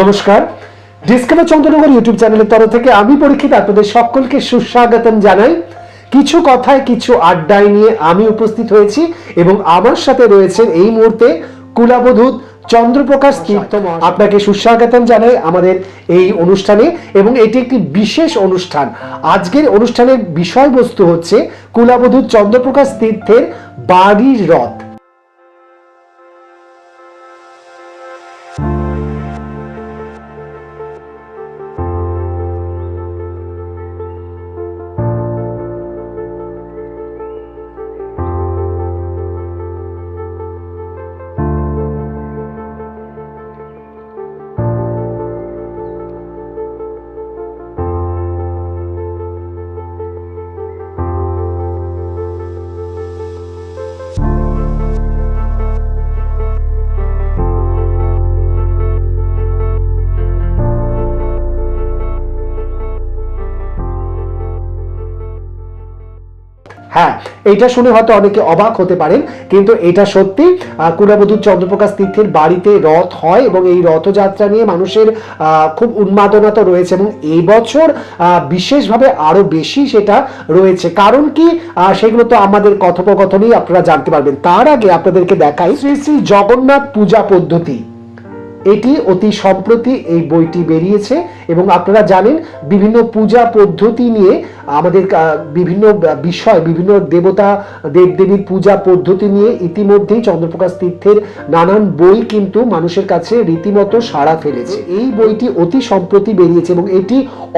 নমস্কার। Discover Chandernagore YouTube চ্যানেলের তরফ থেকে আমি পরীক্ষিত আপনাদের সকলকে সুস্বাগতম জানাই। কিছু কথায় কিছু আড্ডায় নিয়ে আমি উপস্থিত হয়েছি এবং আমার সাথে রয়েছেন এই মুহূর্তে কুলাবধূত চন্দ্রপ্রকাশ তীর্থ আপনাকে সুস্বাগতম জানাই আমাদের এই অনুষ্ঠানে এবং এটি একটি বিশেষ অনুষ্ঠান। আজকের অনুষ্ঠানের বিষয়বস্তু হচ্ছে কুলাবধূত চন্দ্রপ্রকাশ তীর্থের বাড়ির রথ। এটা শুনে হয়তো অনেকে অবাক হতে পারেন, কিন্তু এটা সত্যি কুলাবধূ চন্দ্রপ্রকাশ তীর্থের বাড়িতে রথ হয় এবং এই রথযাত্রা নিয়ে মানুষের খুব উন্মাদনা তো রয়েছে এবং এই বছর বিশেষভাবে আরও বেশি সেটা রয়েছে। কারণ কি সেগুলো তো আমাদের কথোপকথনেই আপনারা জানতে পারবেন। তার আগে আপনাদেরকে দেখাই শ্রী শ্রী জগন্নাথ পূজা পদ্ধতি। এটি অতি সম্প্রতি এই বইটি বেরিয়েছে এবং আপনারা জানেন বিভিন্ন পূজা পদ্ধতি নিয়ে আমাদের বিভিন্ন বিষয়, বিভিন্ন দেবতা, দেবদেবীর পূজা পদ্ধতি নিয়ে ইতিমধ্যেই চন্দ্রপ্রকাশ তীর্থের নানান বই কিন্তু মানুষের কাছে রীতিমতো সাড়া ফেলেছে। এই বইটি অতি সম্প্রতি বেরিয়েছে এবং এটি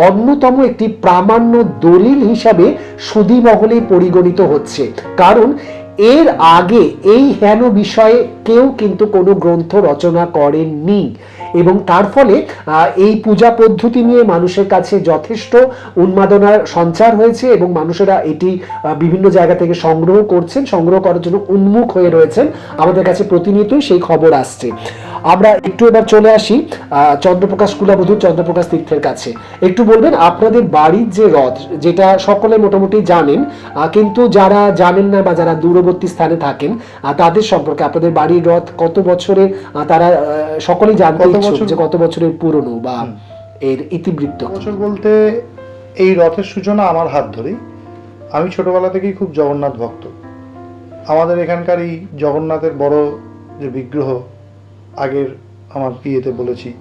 অন্যতম একটি প্রামাণ্য দলিল হিসাবে সুদী মহলে পরিগণিত হচ্ছে। কারণ এর আগে এই হেন বিষয়ে কেউ কিন্তু কোনো গ্রন্থ রচনা করেননি। এবং তার ফলে এই পূজা পদ্ধতি নিয়ে মানুষের কাছে যথেষ্ট উন্মাদনার সঞ্চার হয়েছে এবং মানুষেরা এটি বিভিন্ন জায়গা থেকে সংগ্রহ করছেন, সংগ্রহ করার জন্য উন্মুখ হয়ে রয়েছেন। আমাদের কাছে প্রতিনিয়তই সেই খবর আসছে। আমরা একটু এবার চলে আসি চন্দ্রপ্রকাশ কুলাবধূ চন্দ্রপ্রকাশ তীর্থের কাছে। একটু বলবেন, আপনাদের বাড়ির যে রথ, যেটা সকলে মোটামুটি জানেন কিন্তু যারা জানেন না বা যারা দূরবর্তী স্থানে থাকেন তাদের সম্পর্কে আপনাদের বাড়ির রথ কত বছরে তারা সকলেই জানতে বছর? যে কত বছরের পুরনো বা এর ইতিবৃত্ত। বছর বলতে এই রথের সূচনা আমার হাত ধরেই। আমি ছোটবেলা থেকেই খুব জগন্নাথ ভক্ত। আমাদের এখানকার এই জগন্নাথের বড় যে বিগ্রহ আগের আমার বিয়েতে বলেছি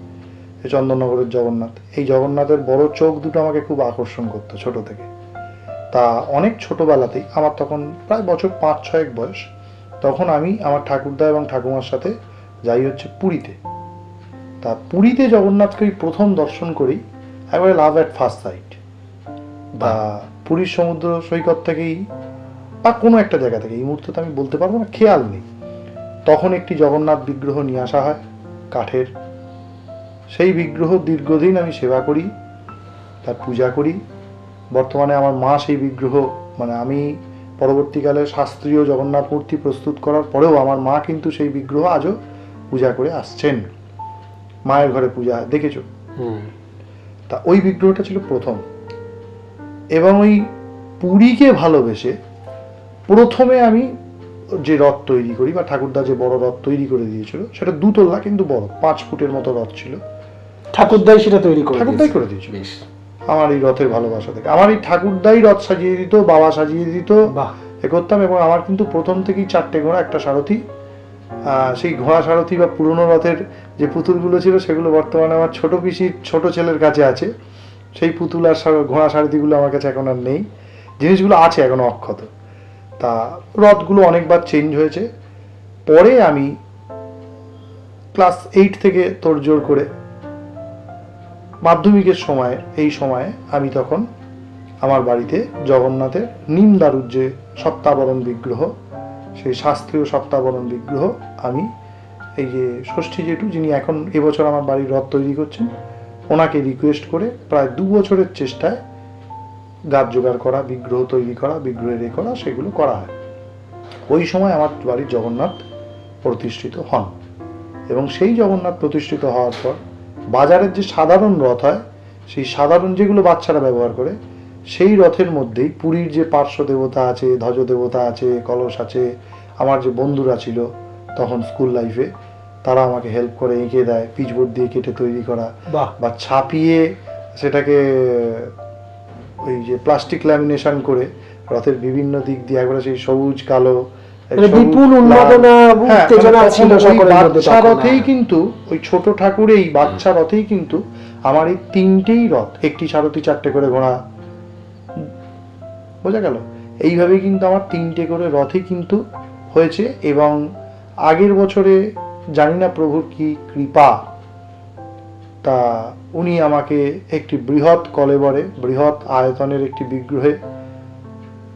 চন্দননগরের জগন্নাথ এই জগন্নাথের বড় চোখ দুটো আমাকে খুব আকর্ষণ করতো ছোট থেকে। তা অনেক ছোটবেলাতেই আমার তখন প্রায় বছর পাঁচ ছয়েক বয়স তখন আমি আমার ঠাকুরদা এবং ঠাকুমার সাথে যাই হচ্ছে পুরীতে। তা পুরীতে জগন্নাথকে প্রথম দর্শন করি একবারে লাভ অ্যাট ফার্স্ট সাইট বা পুরীর সমুদ্র সৈকত থেকেই বা কোনো একটা জায়গা থেকে এই মুহূর্তে তো আমি বলতে পারব না খেয়াল নেই। তখন একটি জগন্নাথ বিগ্রহ নিয়ে আসা হয় কাঠের। সেই বিগ্রহ দীর্ঘদিন আমি সেবা করি তার পূজা করি। বর্তমানে আমার মা সেই বিগ্রহ মানে আমি পরবর্তীকালে শাস্ত্রীয় জগন্নাথ মূর্তি প্রস্তুত করার পরেও আমার মা কিন্তু সেই বিগ্রহ আজও পূজা করে আসছেন। মায়ের ঘরে পূজা দেখেছ? হুম। তা ওই বিগ্রহটা ছিল প্রথম। এবং ওই পুরীকে ভালোবেসে প্রথমে আমি যে রথ তৈরি করি বা ঠাকুরদা যে বড় রথ তৈরি করে দিয়েছিল সেটা দুতলা কিন্তু বড় পাঁচ ফুটের মতো রথ ছিল। ঠাকুরদাই সেটা তৈরি করে ঠাকুরদাই করে দিয়েছিল। আমার এই রথের ভালোবাসা থেকে। আমার এই ঠাকুরদাই রথ সাজিয়ে দিত বাবা সাজিয়ে দিত বাহ। এ করতাম এবং আমার কিন্তু প্রথম থেকেই চারটে ঘোড়া একটা সারথি সেই ঘোড়া সারথি বা পুরনো রথের যে পুতুলগুলো ছিল, সেগুলো বর্তমানে আমার ছোট পিসির ছোট ছেলের কাছে আছে। সেই পুতুল আর ঘোড়া সারথিগুলো আমার কাছে এখন আর নেই। জিনিসগুলো আছে এখনও অক্ষত। তা রথগুলো অনেকবার চেঞ্জ হয়েছে। পরে আমি ক্লাস এইট থেকে তোড়জোড় করে মাধ্যমিকের সময়, এই সময়ে আমি তখন আমার বাড়িতে জগন্নাথের নিম দারুর যে সপ্তাবরণ বিগ্রহ সেই শাস্ত্রীয় সপ্তাবরণ বিগ্রহ আমি, এই যে ষষ্ঠী জেঠু, যিনি এখন এবছর আমার বাড়ির রথ তৈরি করছেন, ওনাকে রিকোয়েস্ট করে প্রায় দু বছরের চেষ্টায় গাছ জোগাড় করা, বিগ্রহ তৈরি করা, বিগ্রহের এ করা, সেগুলো করা হয়। ওই সময় আমার বাড়ির জগন্নাথ প্রতিষ্ঠিত হন এবং সেই জগন্নাথ প্রতিষ্ঠিত হওয়ার পর বাজারের যে সাধারণ রথ হয়, সেই সাধারণ যেগুলো বাচ্চারা ব্যবহার করে সেই রথের মধ্যেই পুরীর যে পার্শ্ব দেবতা আছে ধ্বজ দেবতা আছে কলস আছে আমার যে বন্ধুরা ছিল তখন স্কুল লাইফে তারা আমাকে হেল্প করে এঁকে দেয় পিচবোর্ড দিয়ে কেটে তৈরি করা বা ছাপিয়ে সেটাকে ওই যে প্লাস্টিক ল্যামিনেশন করে রথের বিভিন্ন দিক দিয়ে একবারে সেই সবুজ কালো মানে বিপুল উন্মাদনা, হ্যাঁ, উত্তেজনা মানে ছিল বাচ্চা রথেই হ্যাঁ। কিন্তু ওই ছোট ঠাকুরেই বাচ্চা রথেই কিন্তু আমার এই তিনটেই রথ একটি সারথি চারটে করে ঘোড়া বোঝা গেল? এইভাবেই কিন্তু আমার তিনটে করে রথই কিন্তু হয়েছে এবং আগের বছরে জানি না প্রভুর কি কৃপা, তা উনি আমাকে একটি বৃহৎ কলেবরে, বৃহৎ আয়তনের একটি বিগ্রহে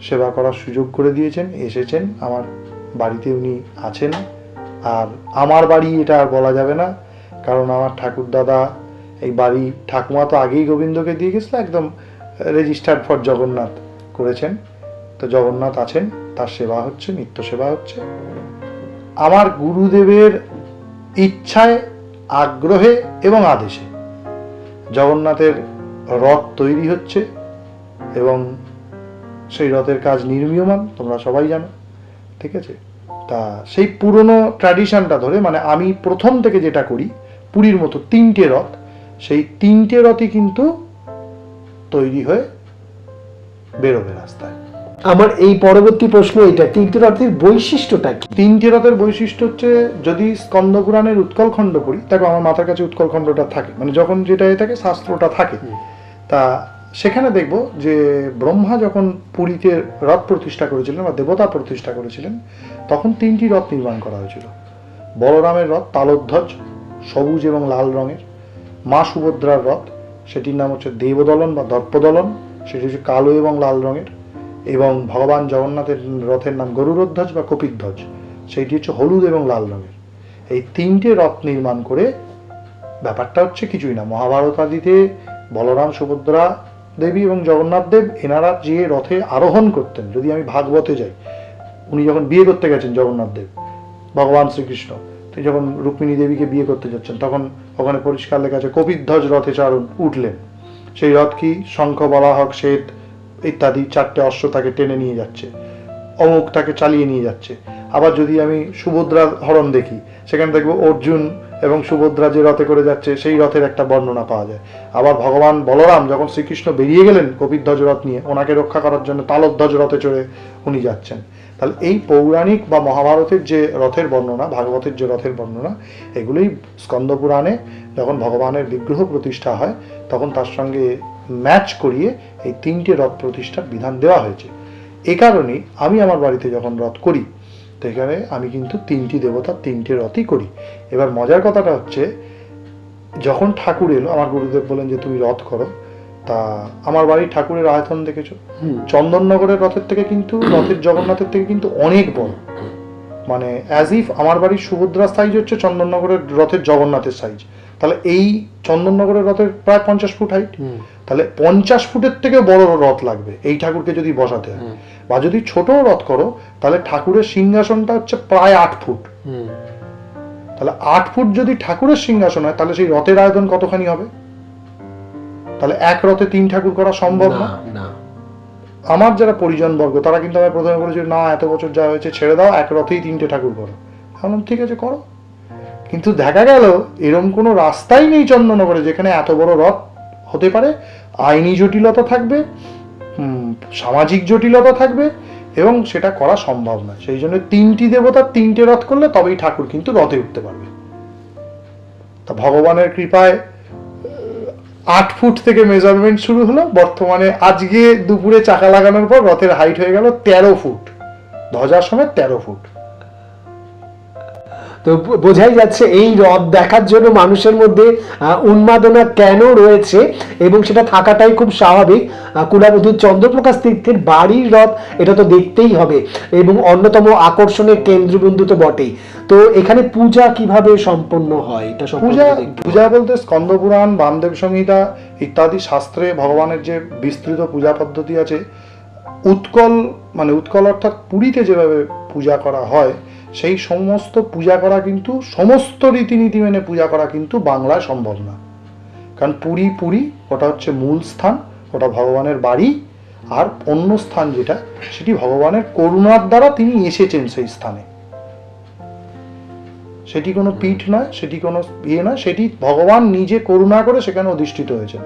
সেবা করার সুযোগ করে দিয়েছেন, এসেছেন। আমার বাড়িতে উনি আছেন। আর আমার বাড়ি এটা আর বলা যাবে না, কারণ আমার ঠাকুর দাদা এই বাড়ি ঠাকুমা তো আগেই গোবিন্দকে দিয়ে গেছিল, একদম রেজিস্টার্ড ফর জগন্নাথ। করেছেন। তো জগন্নাথ আছেন, তার সেবা হচ্ছে, নিত্য সেবা হচ্ছে। আমার গুরুদেবের ইচ্ছায়, আগ্রহে এবং আদেশে জগন্নাথের রথ তৈরি হচ্ছে এবং সেই রথের কাজ নির্মীয়মান, তোমরা সবাই জানো, ঠিক আছে? তা সেই পুরনো ট্র্যাডিশনটা ধরে মানে আমি প্রথম থেকে যেটা করি, পুরীর মতো তিনটে রথ, সেই তিনটে রথই কিন্তু তৈরি হয়ে বেরোবে রাস্তায়। আমার এই পরবর্তী প্রশ্ন এটা তিনটে রথের বৈশিষ্ট্যটা কি? তিনটে রথের বৈশিষ্ট্য হচ্ছে যদি স্কন্দ পুরাণের উৎকল খণ্ড পড়ি দেখো আমার মাথার কাছে উৎকল খণ্ডটা থাকে মানে যখন যেটা থাকে শাস্ত্রটা থাকে। তা সেখানে দেখব যে ব্রহ্মা যখন পুরীতে রথ প্রতিষ্ঠা করেছিলেন বা দেবতা প্রতিষ্ঠা করেছিলেন তখন তিনটি রথ নির্মাণ করা হয়েছিল। বলরামের রথ তালোধ্বজ সবুজ এবং লাল রঙের। মা সুভদ্রার রথ সেটির নাম হচ্ছে দেবদলন বা দর্পদলন। সেটি হচ্ছে কালো এবং লাল রঙের এবং ভগবান জগন্নাথের রথের নাম গরুরধ্বজ বা কপিধ্বজ সেইটি হচ্ছে হলুদ এবং লাল রঙের। এই তিনটে রথ নির্মাণ করে ব্যাপারটা হচ্ছে কিছুই না। মহাভারত আদিতে বলরাম, সুভদ্রা দেবী এবং জগন্নাথ দেব এনারা যে রথে আরোহণ করতেন, যদি আমি ভাগবতে যাই, উনি যখন বিয়ে করতে গেছেন জগন্নাথ দেব, ভগবান শ্রীকৃষ্ণ, তো যখন রুক্মিণী দেবীকে বিয়ে করতে যাচ্ছেন, তখন ওখানে পরিষ্কার লেখা আছে কপিধ্বজ রথে চারণ উঠলেন। সেই রথ কি, শঙ্খ, বলাহক, শ্বেত ইত্যাদি চারটে অশ্ব তাকে টেনে নিয়ে যাচ্ছে। অমুক তাকে চালিয়ে নিয়ে যাচ্ছে। আবার যদি আমি সুভদ্রার হরণ দেখি, সেখানে দেখব অর্জুন এবং সুভদ্রা যে রথে করে যাচ্ছে, সেই রথের একটা বর্ণনা পাওয়া যায়। আবার ভগবান বলরাম যখন শ্রীকৃষ্ণ বেরিয়ে গেলেন কপিধ্বজ রথ নিয়ে, ওনাকে রক্ষা করার জন্য তালধ্বজ রথে চড়ে উনি যাচ্ছেন। তাহলে এই পৌরাণিক বা মহাভারতের যে রথের বর্ণনা, ভাগবতের যে রথের বর্ণনা, এগুলোই স্কন্দ পুরাণে যখন ভগবানের বিগ্রহ প্রতিষ্ঠা হয়, তখন তার সঙ্গে ম্যাচ করিয়ে এই তিনটে রথ প্রতিষ্ঠার বিধান দেওয়া হয়েছে। এ কারণেই আমি আমার বাড়িতে যখন রথ করি, তো এখানে আমি কিন্তু তিনটি দেবতার তিনটে রথই করি। এবার মজার কথাটা হচ্ছে, যখন ঠাকুর এলো, আমার গুরুদেব বলেন যে, তুমি রথ করো। তা আমার বাড়ির ঠাকুরের আয়তন দেখেছ? চন্দননগরের রথের থেকে কিন্তু রথের জগন্নাথের থেকে কিন্তু অনেক বড়। মানে অ্যাজ ইফ আমার বাড়ির সুভদ্রার সাইজ হচ্ছে চন্দননগরের রথের জগন্নাথের সাইজ তাহলে এই চন্দননগরের রথের প্রায় পঞ্চাশ ফুট হাইট তাহলে পঞ্চাশ ফুটের থেকে বড় রথ লাগবে এই ঠাকুরকে যদি বসাতে হয়। বা যদি ছোট রথ করো তাহলে ঠাকুরের সিংহাসনটা হচ্ছে প্রায় আট ফুট। তাহলে আট ফুট যদি ঠাকুরের সিংহাসন হয় তাহলে সেই রথের আয়তন কতখানি হবে? তাহলে এক রথে তিন ঠাকুর করা সম্ভব না? না আমার যারা পরিজন বর্গ তারা কিন্তু আমায় প্রথমে বলেছিল না এত বছর যা হয়েছে ছেড়ে দাও এক রথেই তিনটে ঠাকুর করো। বললাম, ঠিক আছে করো। কিন্তু দেখা গেল এরম কোনো রাস্তাই নেই চন্দননগরে যেখানে এত বড় রথ হতে পারে। আইনি জটিলতা থাকবে সামাজিক জটিলতা থাকবে এবং সেটা করা সম্ভব না। সেই জন্য তিনটি দেবতার তিনটে রথ করলে তবেই ঠাকুর কিন্তু রথে উঠতে পারবে। তা ভগবানের কৃপায় আট ফুট থেকে মেজারমেন্ট শুরু হলো। বর্তমানে আজকে দুপুরে চাকা লাগানোর পর রথের হাইট হয়ে গেল তেরো ফুট। ধ্বজার সময় তেরো ফুট। তো বোঝাই যাচ্ছে এই রথ দেখার জন্য মানুষের মধ্যে উন্মাদনা কেন রয়েছে এবং সেটা থাকাটাই খুব স্বাভাবিক। আহ, কুলাবধূ চন্দ্রপ্রকাশ তীর্থের বাড়ির রথ এটা তো দেখতেই হবে এবং অন্যতম আকর্ষণের কেন্দ্রবিন্দু তো বটেই। তো এখানে পূজা কীভাবে সম্পন্ন হয় এটা পূজা পূজা বলতে স্কন্দ পুরাণ বামদেব সংহিতা ইত্যাদি শাস্ত্রে ভগবানের যে বিস্তৃত পূজা পদ্ধতি আছে উৎকল মানে উৎকল অর্থাৎ পুরীতে যেভাবে পূজা করা হয় সেই সমস্ত পূজা করা কিন্তু, সমস্ত রীতিনীতি মেনে পূজা করা কিন্তু বাংলায় সম্ভব না। কারণ পুরী পুরী, ওটা হচ্ছে মূল স্থান, ওটা ভগবানের বাড়ি, আর অন্য স্থান যেটা, সেটি ভগবানের করুণার দ্বারা তিনি এসেছেন সেই স্থানে। সেটি কোনো পীঠ নয়, সেটি কোনো ইয়ে নয়, সেটি ভগবান নিজে করুণা করে সেখানে অধিষ্ঠিত হয়েছেন।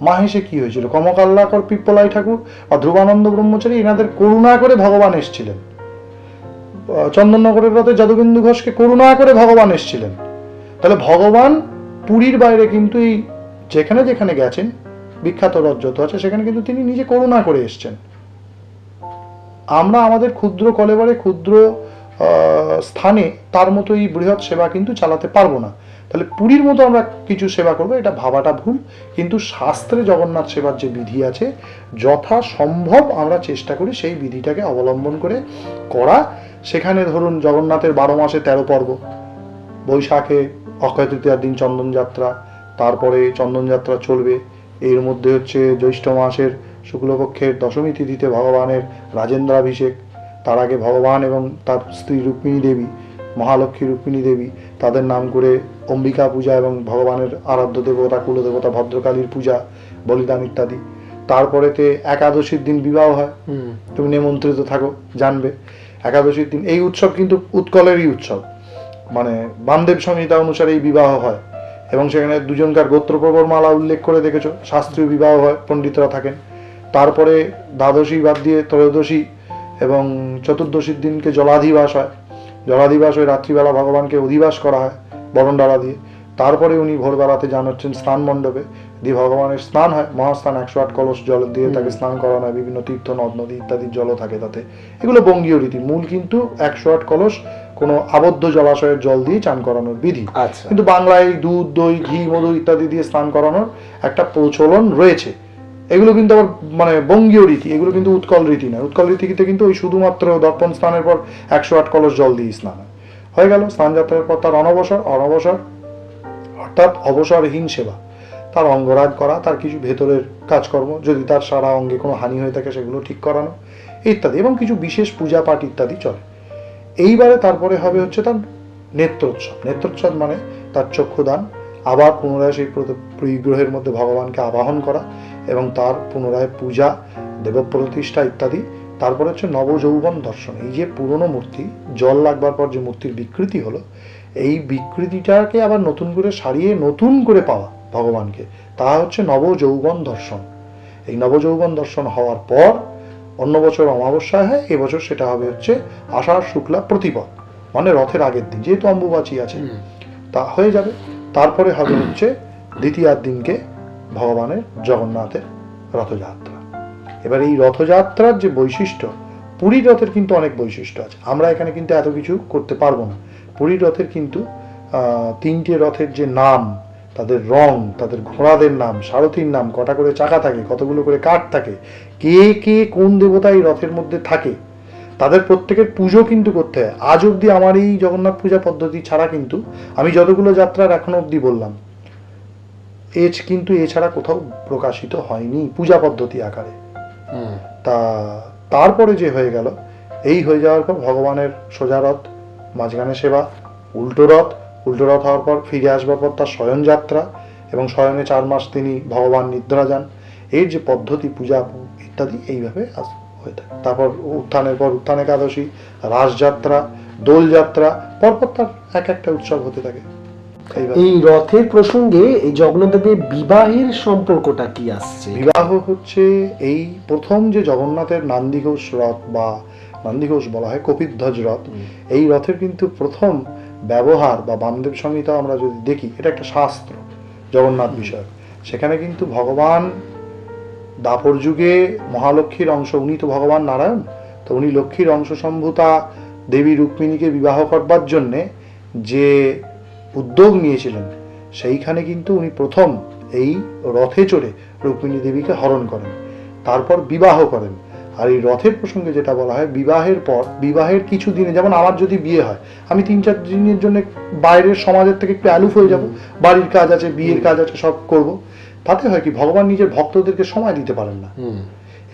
মাহেশে কি হয়েছিল? কমকাল্লাকর পিপ্পলাই ঠাকুর বা ধ্রুবানন্দ ব্রহ্মচারী এনাদের করুণা করে ভগবান এসেছিলেন। চন্দননগরের রথে যদুবিন্দু ঘোষকে করুণা করে ভগবান এসেছিলেন। তাহলে ভগবান পুরীর বাইরে কিন্তু এই যেখানে যেখানে গেছেন, বিখ্যাত রথ যত আছে, সেখানে কিন্তু তিনি নিজে করুণা করে এসছেন। আমরা আমাদের ক্ষুদ্র কলেবারে ক্ষুদ্র স্থানে তার মতো এই বৃহৎ সেবা কিন্তু চালাতে পারব না। তাহলে পুরীর মতো আমরা কিছু সেবা করব, এটা ভাবাটা ভুল। কিন্তু শাস্ত্রে জগন্নাথ সেবার যে বিধি আছে যথা সম্ভব আমরা চেষ্টা করি সেই বিধিটাকে অবলম্বন করে করা। সেখানে ধরুন জগন্নাথের বারো মাসে তেরো পর্ব, বৈশাখে অক্ষয় তৃতীয়ার দিন চন্দনযাত্রা তারপরে চন্দনযাত্রা চলবে। এর মধ্যে হচ্ছে জ্যৈষ্ঠ মাসের শুক্লপক্ষের দশমী তিথিতে ভগবানের রাজেন্দ্রাভিষেক, তার আগে ভগবান এবং তার স্ত্রী রুক্মিণী দেবী, মহালক্ষ্মী রুক্মিণী দেবী, তাদের নাম করে অম্বিকা পূজা এবং ভগবানের আরাধ্য দেবতা কুলদেবতা ভদ্রকালীর পূজা বলিদান ইত্যাদি। তারপরেতে একাদশীর দিন বিবাহ হয়। তুমি নিমন্ত্রিত থাকো জানবে। একাদশীর দিন এই উৎসব কিন্তু উৎকলেরই উৎসব। মানে বামদেব সংহিতা অনুসারে এই বিবাহ হয়। এবং সেখানে দুজনকার গোত্রপ্রবর মালা উল্লেখ করে দেখেছ শাস্ত্রীয় বিবাহ হয় পণ্ডিতরা থাকেন। তারপরে দ্বাদশী বাদ দিয়ে ত্রয়োদশী এবং চতুর্দশীর দিনকে জলাধিবাস হয়। জলাধিবাস হয়ে রাত্রিবেলা ভগবানকে অধিবাস করা হয়। বরণডালা দিয়ে। তারপরে উনি ভোরবেলাতে যান হচ্ছেন স্নান মণ্ডপে। দিয়ে ভগবানের স্নান হয় মহাস্নান একশো আট কলস জল দিয়ে তাকে স্নান করানো হয় বিভিন্ন তীর্থ নদ নদী ইত্যাদির জলও থাকে তাতে। এগুলো বঙ্গীয় রীতি। মূল কিন্তু একশো আট কলস কোনো আবদ্ধ জলাশয়ের জল দিয়ে চান করানোর বিধি। আচ্ছা। কিন্তু বাংলায় দুধ দই ঘি মধু ইত্যাদি দিয়ে স্নান করানোর একটা প্রচলন রয়েছে। এগুলো কিন্তু আবার মানে বঙ্গীয় রীতি। এগুলো কিন্তু উৎকল রীতি নয়। উৎকল রীতিতে কিন্তু ওই শুধুমাত্র দর্পণ স্নানের পর একশো আট কলস জল দিয়ে স্নান হয়। হয়ে গেল স্নান যাত্রার পর তার অনবসর অনবসর, অর্থাৎ অবসরহীন সেবা। তার অঙ্গরাগ করা, তার কিছু ভেতরের কাজকর্ম, যদি তার সারা অঙ্গে কোনো হানি হয়ে থাকে সেগুলো ঠিক করানো ইত্যাদি এবং কিছু বিশেষ পূজা পাঠ ইত্যাদি চলে। এইবারে তারপরে হবে হচ্ছে তার নেত্রোৎসব। নেত্রোৎসব মানে তার চক্ষুদান, আবার পুনরায় সেই বিগ্রহের মধ্যে ভগবানকে আবাহন করা এবং তার পুনরায় পূজা, দেবপ্রতিষ্ঠা ইত্যাদি তারপরে হচ্ছে নবযৌবন দর্শন। এই যে পুরনো মূর্তি জল লাগবার পর যে মূর্তির বিকৃতি হলো এই বিকৃতিটাকে আবার নতুন করে সারিয়ে নতুন করে পাওয়া ভগবানকে তা হচ্ছে নবযৌবন দর্শন। এই নবযৌবন দর্শন হওয়ার পর অন্য বছর অমাবস্যায় হয় এবছর সেটা হবে হচ্ছে আষাঢ় শুক্লা প্রতিপদ মানে রথের আগের দিন যেহেতু অম্বুবাচী আছে। তা হয়ে যাবে। তারপরে হবে হচ্ছে দ্বিতীয়ার দিনকে ভগবানের জগন্নাথের রথযাত্রা। এবার এই রথযাত্রার যে বৈশিষ্ট্য পুরী রথের কিন্তু অনেক বৈশিষ্ট্য আছে। আমরা এখানে কিন্তু এত কিছু করতে পারব না। পুরী রথের কিন্তু তিনটে রথের যে নাম, তাদের রং, তাদের ঘোড়াদের নাম, সারথীর নাম, কটা করে চাকা থাকে, কতগুলো করে কাঠ থাকে, কে কে, কোন দেবতা এই রথের মধ্যে থাকে, তাদের প্রত্যেকের পুজো কিন্তু করতে হয়। আজ অবধি আমার এই জগন্নাথ পূজা পদ্ধতি ছাড়া কিন্তু আমি যতগুলো যাত্রার এখনও অবধি বললাম এজ কিন্তু এছাড়া কোথাও প্রকাশিত হয়নি পূজা পদ্ধতি আকারে। তা তারপরে যে হয়ে গেল, এই হয়ে যাওয়ার পর ভগবানের সোজা রথ, মাঝখানে সেবা, উল্টো রথ উল্টো রথ হওয়ার পর ফিরে আসবার পর তার শয়নযাত্রা এবং স্বয়নে চার মাস তিনি ভগবান নিদ্রা যান। এর যে পদ্ধতি, পূজা, ইত্যাদি, এইভাবে আস- হয়ে থাকে। তারপর উত্থানের পর উত্থান একাদশী, রাসযাত্রা, দোলযাত্রা, পরপর তার এক একটা উৎসব হতে থাকে। এই রথের প্রসঙ্গে এই জগন্নাথদেবের বিবাহের সম্পর্কটা কি আসছে? বিবাহ হচ্ছে এই প্রথম যে জগন্নাথের নান্দিঘোষ রথ বা নান্দিঘোষ বলা হয় কপিধ্বজ রথ এই রথের কিন্তু প্রথম ব্যবহার বা বামদেব সংহিতা আমরা যদি দেখি এটা একটা শাস্ত্র জগন্নাথ বিষয়ক। সেখানে কিন্তু ভগবান দাপর যুগে মহালক্ষ্মীর অংশ উনি তো ভগবান নারায়ণ তো উনি লক্ষ্মীর অংশ সম্ভূতা দেবী রুক্মিণীকে বিবাহ করবার জন্যে যে উদ্যোগ নিয়েছিলেন সেইখানে কিন্তু উনি প্রথম এই রথে চড়ে রুক্মিণী দেবীকে হরণ করেন তারপর বিবাহ করেন। আর এই রথের প্রসঙ্গে যেটা বলা হয় বিবাহের পর বিবাহের কিছু দিনে যেমন আমার যদি বিয়ে হয় আমি তিন চার দিনের জন্য বাইরের সমাজের থেকে একটু অ্যালুফ হয়ে যাব বাড়ির কাজ আছে বিয়ের কাজ আছে সব করব। তাতে হয় কি ভগবান নিজের ভক্তদেরকে সময় দিতে পারেন না।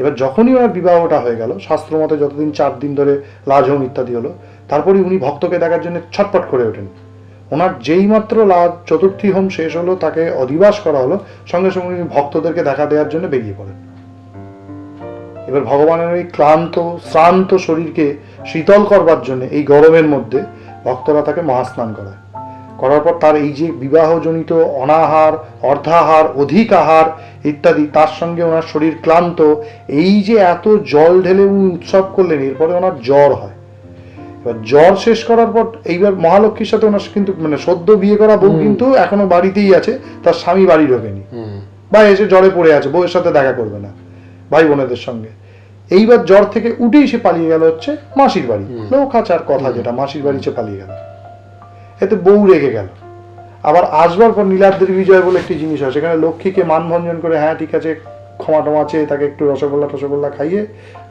এবার যখনই ওনার বিবাহটা হয়ে গেল শাস্ত্র মতে যতদিন চার দিন ধরে লাজম ইত্যাদি হলো তারপরে উনি ভক্তকে দেখার জন্য ছটপট করে ওঠেন। ওনার যেই মাত্র চতুর্থী হোম শেষ হলো, তাকে অধিবাস করা হলো, সঙ্গে সঙ্গে উনি ভক্তদেরকে দেখা দেওয়ার জন্য বেরিয়ে পড়েন। এবার ভগবানের ওই ক্লান্ত, শ্রান্ত শরীরকে শীতল করবার জন্য এই গরমের মধ্যে ভক্তরা তাকে মহাস্নান করায়। করার পর তার এই যে বিবাহজনিত অনাহার, অর্ধাহার অধিক আহার ইত্যাদি, তার সঙ্গে ওনার শরীর ক্লান্ত, এই যে এত জল ঢেলে উনি উৎসব করলেন, এরপরে ওনার জ্বর হয়। এবার জ্বর শেষ করার পর এইবার মহালক্ষ্মীর সাথে ওনার কিন্তু মানে সদ্য বিয়ে করা বউ কিন্তু এখনও বাড়িতেই আছে তার স্বামী বাড়ি ঢোকেনি। বা এসে জ্বরে পড়ে আছে বউয়ের সাথে দেখা করবে না ভাই বোনেদের সঙ্গে। এইবার জ্বর থেকে উঠেই সে পালিয়ে গেল হচ্ছে মাসির বাড়ি। লোকাচার কথা যেটা মাসির বাড়ি সে পালিয়ে গেল। এতে বউ রেগে গেল। আবার আসবার পর নীলাদ্রির বিজয় বলে একটি জিনিস হয় সেখানে লক্ষ্মীকে মানভঞ্জন করে হ্যাঁ ঠিক আছে ক্ষমা টমা চেয়ে তাকে একটু রসগোল্লা টসগোল্লা খাইয়ে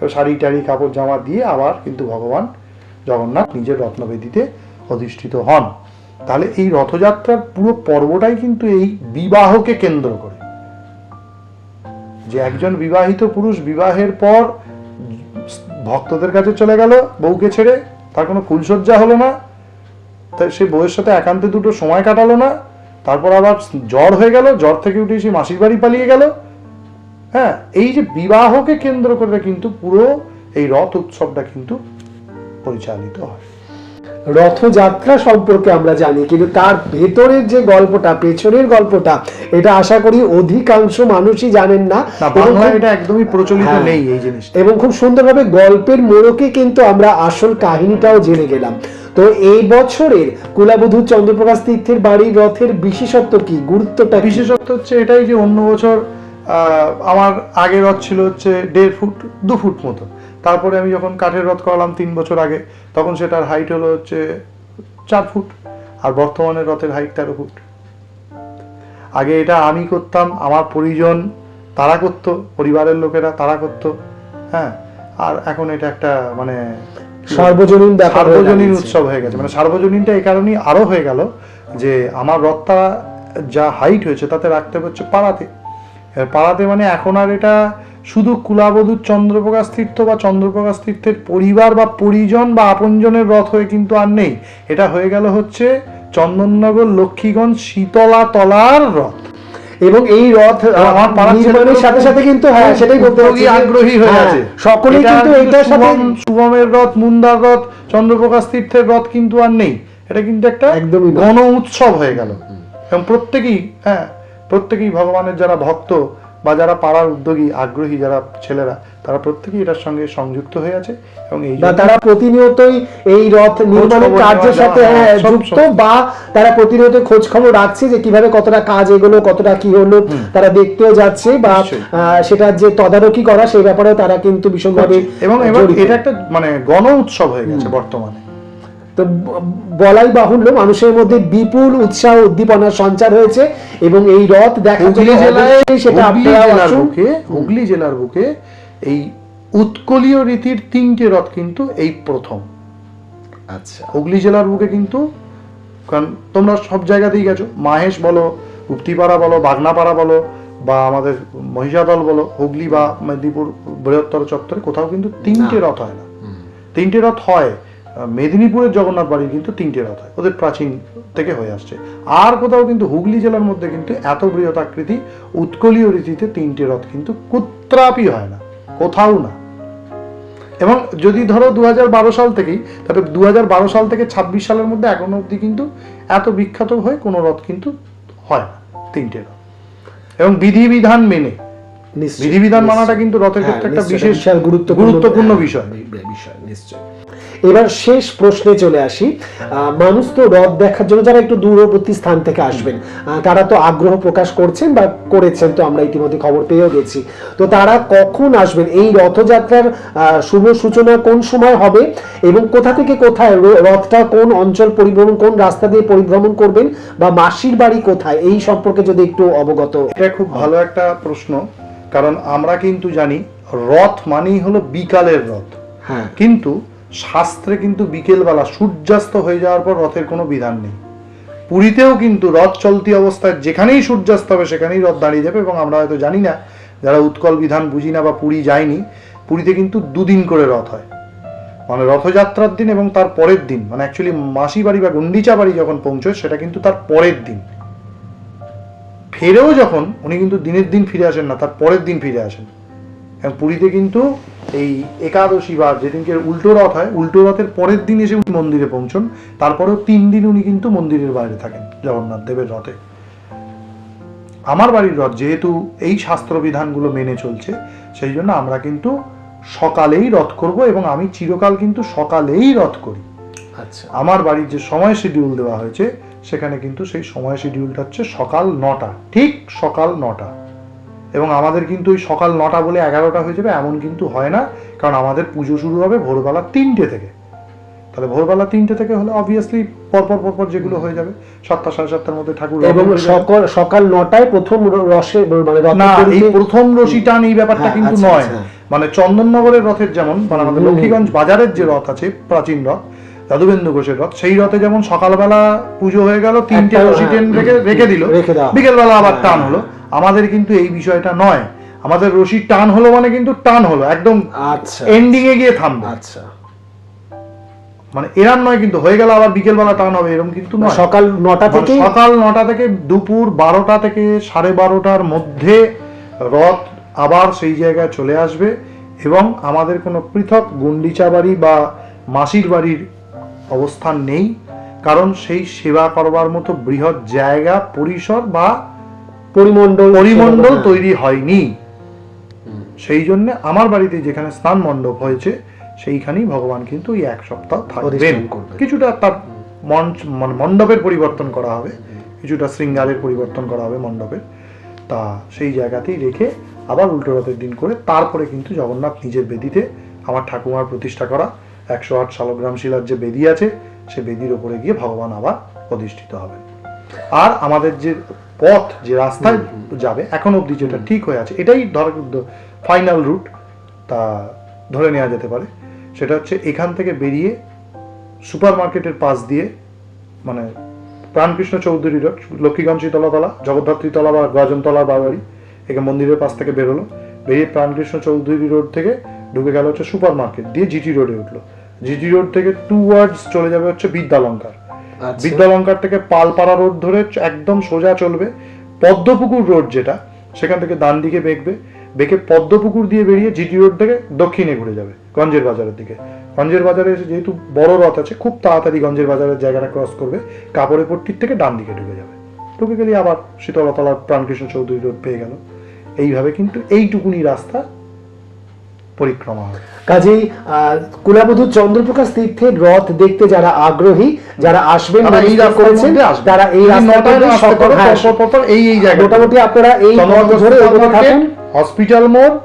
শাড়ি টাড়ি কাপড় জামা দিয়ে আবার কিন্তু ভগবান জগন্নাথ নিজের রত্নবেদিতে অধিষ্ঠিত হন। তাহলে এই রথযাত্রার পুরো পর্বটাই কিন্তু এই বিবাহকে কেন্দ্র করে। যে একজন বিবাহিত পুরুষ বিবাহের পর ভক্তদের কাছে চলে গেল, বউকে ছেড়ে, তার কোনো ফুলসজ্জা হলো না তাই সে বউয়ের সাথে একান্তে দুটো সময় কাটালো না, তারপর আবার জ্বর হয়ে গেল, জ্বর থেকে উঠে সে মাসির বাড়ি পালিয়ে গেল। হ্যাঁ এই যে বিবাহকে কেন্দ্র করে কিন্তু পুরো এই রথ উৎসবটা কিন্তু পরিচালিত হয়। রথযাত্রা সম্পর্কে আমরা জানি কিন্তু তার ভেতরের যে গল্পটা পেছনের গল্পটা এটা আশা করি অধিকাংশ মানুষই জানেন না। বাংলায় এটা একদমই প্রচলিত হ্যাঁ। নেই এই জিনিসটা। এবং খুব সুন্দরভাবে গল্পের মোড়কে কিন্তু আমরা আসল কাহিনীটাও জেনে গেলাম। তো এই বছরের কুলাবধূ চন্দ্রপ্রকাশ তীর্থের বাড়ির রথের বিশেষত্ব কি? গুরুত্বটা বিশেষত্ব হচ্ছে এটাই যে অন্য বছর আহ, আমার আগের রথ ছিল হচ্ছে দেড় ফুট দু ফুট মতো। তারপরে আমি যখন কাঠের রথ করালাম তিন বছর আগে তখন সেটার হাইট হলো হচ্ছে চার ফুট আর বর্তমানে রথের হাইট তেরো ফুট। আগে এটা আমি করতাম আমার পরিজন তারা করতো পরিবারের লোকেরা তারা করতো হ্যাঁ? আর এখন এটা একটা মানে সার্বজনীন সার্বজনীন উৎসব হয়ে গেছে। মানে সার্বজনীনটা এই কারণেই আরও হয়ে গেল যে আমার রথটা যা হাইট হয়েছে তাতে রাখতে হচ্ছে পাড়াতে। পাড়াতে মানে এখন আর এটা শুধু কুলাবধূর চন্দ্রপ্রকাশ তীর্থ বা চন্দ্রপ্রকাশ তীর্থের পরিবার বা পরিজন বা আপনজনের রথ হয়ে কিন্তু আর নেই। এটা হয়ে গেল হচ্ছে চন্দননগর লক্ষ্মীগঞ্জ শীতলা তলার রথ। এবং এই রথ নির্মাণের সাথে সাথে কিন্তু হ্যাঁ সেটাই বলতে আগ্রহী হয়ে হ্যাঁ, আছে। কিন্তু এইটার সাথে শুভমের রথ মুন্দার রথ চন্দ্রপ্রকাশ তীর্থের রথ কিন্তু আর নেই। এটা কিন্তু একটা একদমই গণ উৎসব হয়ে গেল। এবং প্রত্যেকেই হ্যাঁ প্রত্যেকেই ভগবানের যারা ভক্ত বা যারা পাড়ার উদ্যোগী আগ্রহী যারা ছেলেরা তারা প্রত্যেকেই এটার সঙ্গে সংযুক্ত হয়ে আছে এবং এই তারা প্রতিনিয়তই এই রথ নির্মাণের কার্যের সাথে হ্যাঁ, যুক্ত বা তারা প্রতিনিয়ত খোঁজ খবর রাখছে যে কীভাবে কতটা কাজ এগুলো কতটা কি হলো তারা দেখতেও যাচ্ছে বা সেটা যে তদারকি করা সেই ব্যাপারেও তারা কিন্তু ভীষণভাবে এবং এবার এটা একটা মানে গণ উৎসব হয়ে গেছে বর্তমানে। বলাই বাহুল্য মানুষের মধ্যে বিপুল উৎসাহ উদ্দীপনার সঞ্চার হয়েছে এবং এই রথ সেটা জেলার বুকে হুগলি জেলার বুকে এই উৎকলীয় রীতির তিনটে রথ কিন্তু এই প্রথম। আচ্ছা। হুগলি জেলার বুকে কিন্তু কারণ তোমরা সব জায়গাতেই গেছো। মাহেশ বলো উক্তিপাড়া বলো বাগনাপাড়া বলো বা আমাদের মহিষাদল বলো হুগলি বা মেদিনীপুর বৃহত্তর চত্বরে কোথাও কিন্তু তিনটে রথ হয় না। তিনটে রথ হয়। মেদিনীপুরের জগন্নাথ বাড়ির কিন্তু তিনটে রথ হয়, ওদের প্রাচীন থেকে হয়ে আসছে। আর কোথাও কিন্তু হুগলি জেলার মধ্যে কিন্তু এত বৃহৎ আকৃতি, উৎকলীয় রীতিতে তিনটে রথ কিন্তু কুত্রাপি হয় না, কোথাও না। এবং যদি ধরো দু হাজার বারো সাল থেকেই তাহলে দু সাল থেকে ছাব্বিশ সালের মধ্যে এখনও অবধি কিন্তু এত বিখ্যাত হয়ে কোনো রথ কিন্তু হয় না, তিনটে রথ। এবং বিধিবিধান মেনে বিধিবিধান মানাটা কিন্তু রথের হ্যাঁ, ক্ষেত্রে একটা বিশেষ বিশাল গুরুত্বপূর্ণ হ্যাঁ, বিষয়। বিষয় নিশ্চয় এবার শেষ প্রশ্নে চলে আসি। মানুষ তো রথ দেখার জন্য যারা একটু দূরবর্তী স্থান থেকে আসবেন তারা তো আগ্রহ প্রকাশ করছেন বা করেছেন তো আমরা ইতিমধ্যে খবর পেয়েও গেছি। তো তারা কখন আসবেন? এই রথযাত্রার শুভ সূচনা কোন সময় হবে? এবং কোথা থেকে কোথায়? রথটা কোন অঞ্চল পরিভ্রমণ কোন রাস্তা দিয়ে পরিভ্রমণ করবেন? বা মাসির বাড়ি কোথায়? এই সম্পর্কে যদি একটু অবগত এটা খুব ভালো একটা প্রশ্ন। কারণ আমরা কিন্তু জানি রথ মানেই হলো বিকালের রথ। হ্যাঁ। কিন্তু শাস্ত্রে কিন্তু বিকেলবেলা সূর্যাস্ত হয়ে যাওয়ার পর রথের কোনো বিধান নেই। পুরীতেও কিন্তু রথ চলতি অবস্থায় যেখানেই সূর্যাস্ত হবে সেখানেই রথ দাঁড়িয়ে যাবে এবং আমরা হয়তো জানি না যারা উৎকল বিধান বুঝি না বা পুরী যায়নি পুরীতে কিন্তু দুদিন করে রথ হয়। মানে রথযাত্রার দিন এবং তার পরের দিন। মানে অ্যাকচুয়ালি মাসি বাড়ি বা গুন্ডিচা বাড়ি যখন পৌঁছয় সেটা কিন্তু তার পরের দিন। ফেরেও যখন উনি কিন্তু দিনের দিন ফিরে আসেন না তার পরের দিন ফিরে আসেন। এবং পুরীতে কিন্তু এই একাদশী বা যেদিনকে উল্টো রথ হয় উল্টো রথের পরের দিন এসে উনি মন্দিরে পৌঁছন। তারপরেও তিন দিন উনি কিন্তু মন্দিরের বাইরে থাকেন জগন্নাথ দেবের রথে। আমার বাড়ির রথ যেহেতু এই শাস্ত্র বিধানগুলো মেনে চলছে সেই জন্য আমরা কিন্তু সকালেই রথ করব এবং আমি চিরকাল কিন্তু সকালেই রথ করি। আচ্ছা। আমার বাড়ির যে সময় শিডিউল দেওয়া হয়েছে সেখানে কিন্তু সেই সময় শিডিউলটা হচ্ছে সকাল নটা ঠিক সকাল নটা। এবং আমাদের কিন্তু ওই সকাল নটা বলে এগারোটা হয়ে যাবে এমন কিন্তু হয় না কারণ আমাদের পুজো শুরু হবে ভোরবেলা তিনটে থেকে। তাহলে ভোরবেলা তিনটে থেকে হলে অবভিয়াসলি পরপর পরপর যেগুলো হয়ে যাবে সাতটা সাড়ে সাতটার মধ্যে ঠাকুর এবং সকাল সকাল নটায় প্রথম রসে মানে না এই প্রথম রশি টান এই ব্যাপারটা হ্যাঁ, কিন্তু আচ্ছা, নয়। আচ্ছা। মানে চন্দননগরের রথের যেমন মানে আমাদের লক্ষ্মীগঞ্জ বাজারের যে রথ আছে প্রাচীন রথ যাদুবেন্দু ঘোষের রথ। সেই রথে যেমন সকালবেলা পুজো হয়ে গেল তিনটে রশি টেন হ্যাঁ, রেখে রেখে দিল বিকেলবেলা আবার হ্যাঁ, টান হ্যাঁ। হলো আমাদের কিন্তু এই বিষয়টা নয়। আমাদের রশি টান হলো মানে কিন্তু টান হলো একদম আচ্ছা এন্ডিং এ গিয়ে থামবে। আচ্ছা। মানে এরাম নয় কিন্তু হয়ে গেল আবার বিকেলবেলা টান হবে এরকম কিন্তু নয়। সকাল নটা মানে থেকে সকাল নটা থেকে দুপুর বারোটা থেকে সাড়ে বারোটার মধ্যে রথ আবার সেই জায়গায় চলে আসবে এবং আমাদের কোনো পৃথক গুন্ডিচা বাড়ি বা মাসির বাড়ির অবস্থান নেই কারণ সেই সেবা করবার মতো বৃহৎ জায়গা পরিসর বা পরিমণ্ডল পরিমণ্ডল হ্যাঁ। তৈরি হয়নি। সেই জন্য আমার বাড়িতে যেখানে স্নান মণ্ডপ হয়েছে সেইখানেই ভগবান কিন্তু এক সপ্তাহ থাকবেন। কিছুটা তার মঞ্চ মানে মণ্ডপের পরিবর্তন করা হবে কিছুটা শৃঙ্গারের পরিবর্তন করা হবে মণ্ডপের। তা সেই জায়গাতেই রেখে আবার উল্টো রাতের দিন করে তারপরে কিন্তু জগন্নাথ নিজের বেদিতে আমার ঠাকুমার প্রতিষ্ঠা করা। একশো আট শালগ্রাম শিলার যে বেদি আছে সে বেদির ওপরে গিয়ে ভগবান আবার প্রতিষ্ঠিত হবেন। আর আমাদের যে পথ যে রাস্তায় যাবে এখন অবধি যেটা ঠিক হয়ে আছে এটাই ধর ফাইনাল রুট তা ধরে নেওয়া যেতে পারে। সেটা হচ্ছে এখান থেকে বেরিয়ে সুপার মার্কেটের পাশ দিয়ে মানে প্রাণকৃষ্ণ চৌধুরী রোড লক্ষ্মীগঞ্জ তলাতলা জগদ্ধাত্রীতলা বা গজনতলা বাড়ি এখানে মন্দিরের পাশ থেকে বেরোলো। বেরিয়ে প্রাণকৃষ্ণ চৌধুরী রোড থেকে ঢুকে গেল হচ্ছে সুপার মার্কেট দিয়ে জিটি রোডে উঠল। জিটি রোড থেকে টু ওয়ার্ডস চলে যাবে হচ্ছে বিদ্যালঙ্কার। আচ্ছা। বিদ্যালঙ্কার থেকে পালপাড়া রোড ধরে একদম সোজা চলবে পদ্মপুকুর রোড যেটা সেখান থেকে ডান দিকে বেঁকবে। বেঁকে পদ্মপুকুর দিয়ে বেরিয়ে জিটি রোড থেকে দক্ষিণে ঘুরে যাবে গঞ্জের বাজারের দিকে। গঞ্জের বাজারে এসে যেহেতু বড় রথ আছে খুব তাড়াতাড়ি গঞ্জের বাজারের জায়গাটা ক্রস করবে কাপড়ের পট্টির থেকে ডান দিকে ঢুকে যাবে। ঢুকে গেলে আবার শীতলতলা প্রাণকৃষ্ণ চৌধুরী রোড পেয়ে গেল। এইভাবে কিন্তু এইটুকুনি রাস্তা পরিক্রমা হবে। কাজেই কুলাবধূ চন্দ্রপ্রকাশ তীর্থের রথ দেখতে যারা আগ্রহী যারা আসবেন করেছেন তারা এই হ্যাঁ, এই এই জায়গায় মোটামুটি আপনারা এই পথ ধরে হসপিটাল মোড়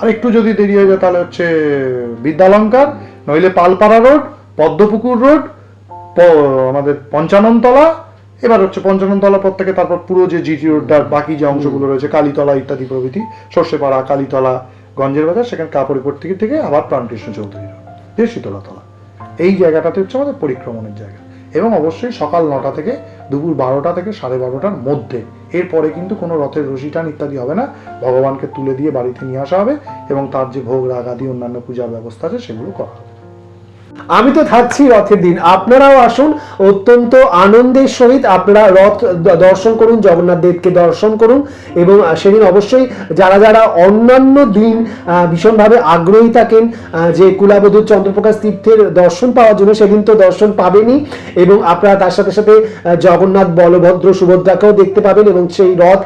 আর একটু যদি দেরি হয়ে যায় তাহলে হচ্ছে বিদ্যালঙ্কার নইলে পালপাড়া রোড পদ্মপুকুর রোড আমাদের পঞ্চাননতলা এবার হচ্ছে পঞ্চাননতলা পর থেকে তারপর পুরো যে জিটি রোডটার বাকি যে অংশগুলো রয়েছে কালীতলা ইত্যাদি প্রভৃতি সর্ষেপাড়া কালীতলা গঞ্জের বাজার সেখানে কাপড়িপুর থেকে থেকে আবার প্রাণকৃষ্ণ চৌধুরী রোড দিয়ে শীতলাতলা এই জায়গাটাতে হচ্ছে আমাদের পরিক্রমণের জায়গা। এবং অবশ্যই সকাল নটা থেকে দুপুর বারোটা থেকে সাড়ে বারোটার মধ্যে। এরপরে কিন্তু কোনো রথের রশি টান ইত্যাদি হবে না। ভগবানকে তুলে দিয়ে বাড়িতে নিয়ে আসা হবে এবং তার যে ভোগ রাগ আদি অন্যান্য পূজার ব্যবস্থা আছে সেগুলো করা হবে। আমি তো থাকছি রথের দিন। আপনারাও আসুন, অত্যন্ত আনন্দের সহিত আপনারা রথ দর্শন করুন, জগন্নাথ দেবকে দর্শন করুন, এবং সেদিন অবশ্যই যারা যারা অন্যান্য দিন ভীষণভাবে আগ্রহী থাকেন যে কুলাবধূর চন্দ্রপ্রকাশ তীর্থের দর্শন পাওয়ার জন্য, সেদিন তো দর্শন পাবেনই, এবং আপনারা তার সাথে সাথে জগন্নাথ, বলভদ্র, সুভদ্রাকেও দেখতে পাবেন, এবং সেই রথ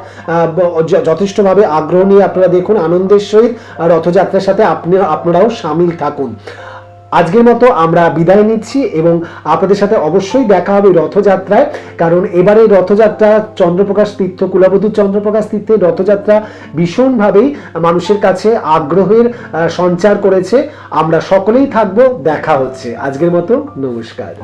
যথেষ্টভাবে আগ্রহ নিয়ে আপনারা দেখুন, আনন্দের সহিত রথযাত্রার সাথে আপনি আপনারাও সামিল থাকুন। আজকের মতো আমরা বিদায় নিচ্ছি এবং আপনাদের সাথে অবশ্যই দেখা হবে রথযাত্রায়, কারণ এবারে রথযাত্রা চন্দ্রপ্রকাশ তীর্থ কুলাবধূ চন্দ্রপ্রকাশ তীর্থের রথযাত্রা ভীষণভাবেই মানুষের কাছে আগ্রহের সঞ্চার করেছে। আমরা সকলেই থাকব, দেখা হচ্ছে। আজকের মতো নমস্কার।